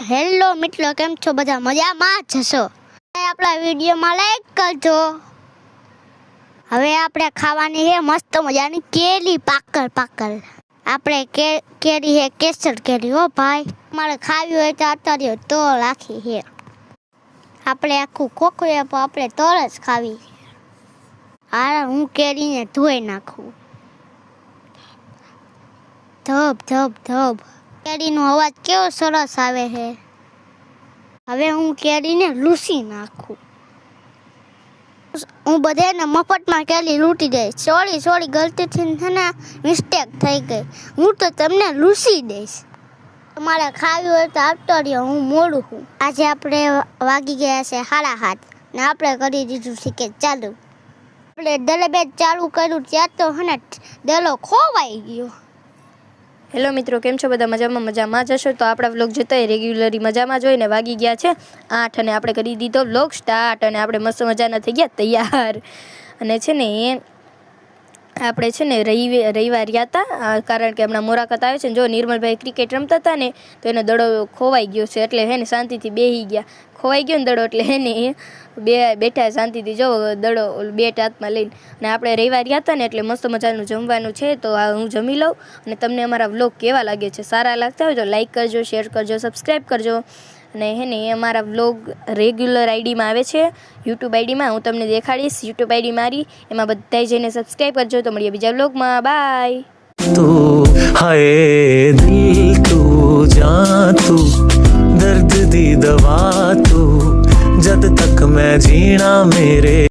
Hello મિત્રો, કેમ છો? બધા મજામાં જશો આપણા વિડીયોમાં લાઈક કરજો. હવે આપણે ખાવાની છે મસ્ત મજાની કેરી પાકર પાકર આપણે કેરી છે, કેસર કેરી, હો ભાઈ. મારે ખાવી હોય તો અત્યારે તો રાખી છે. આપણે આખું ખોખું પણ આપણે તોર જ ખાવી હા હું કેરીને ધોઈ નાખું. ધબ ધબ ધબ. કેરીનો અવાજ કેવો સરસ આવે છે? હવે હું કેરીને લૂસી નાખું. હું બધાને મફતમાં કેરી લૂંટી દઈશ. સોરી સોરી ગલતીથી છે મિસ્ટેક થઈ ગઈ. હું તો તમને લૂસી દઈશ. તમારે ખાવી હોય તો આપતો રહ્યો, હું મોડું છું. આજે આપણે વાગી ગયા છે હારા હાથ ને આપણે કરી દીધું છે કે ચાલુ. આપણે દલેબેજ ચાલુ કર્યું, ત્યાં તો હને દલો ખોવાઈ ગયો. હેલો મિત્રો, કેમ છો બધા? મજામાં મજામાં જશો તો આપણા વ્લોગ જોતા રેગ્યુલરી મજામાં જોઈને વાગી ગયા છે આઠ અને આપણે કરી દીધો વ્લોગ સ્ટાર્ટ અને આપણે મસ્ત મજાના થઈ ગયા, તૈયાર. અને છે ને એ આપણે છે ને રવિ, રવિવાર હતા કારણ કે હમણાં મુલાકાત આવે છે ને, જો નિર્મલભાઈ ક્રિકેટ રમતા હતા ને, તો એનો દડો ખોવાઈ ગયો છે, એટલે હે ને શાંતિથી બેસી ગયા. ખોવાઈ ગયો ને દડો, એટલે હે ને બે, બેઠા શાંતિથી, જો દડો બેટ હાથમાં લઈને. અને આપણે રવિવાર હતા ને, એટલે મસ્ત મજાનું જમવાનું છે, તો હું જમી લઉં. અને તમને અમારા વ્લોગ કેવા લાગે છે, સારા લાગતા હોય તો લાઇક કરજો શેર કરજો સબસ્ક્રાઈબ કરજો. અને હે ને, એ અમારા વ્લોગ રેગ્યુલર આઈડીમાં આવે છે. યુટ્યુબ આઈડીમાં હું તમને દેખાડીશ. યુટ્યુબ આઈડી મારી, એમાં બધાય જઈને સબસ્ક્રાઈબ કરજો. તો મળીએ બીજા વ્લોગમાં બાય તું હાય દિલ તું જા તું દર્દ દી દવા તું, જદ તક મેં જીણા મેરે.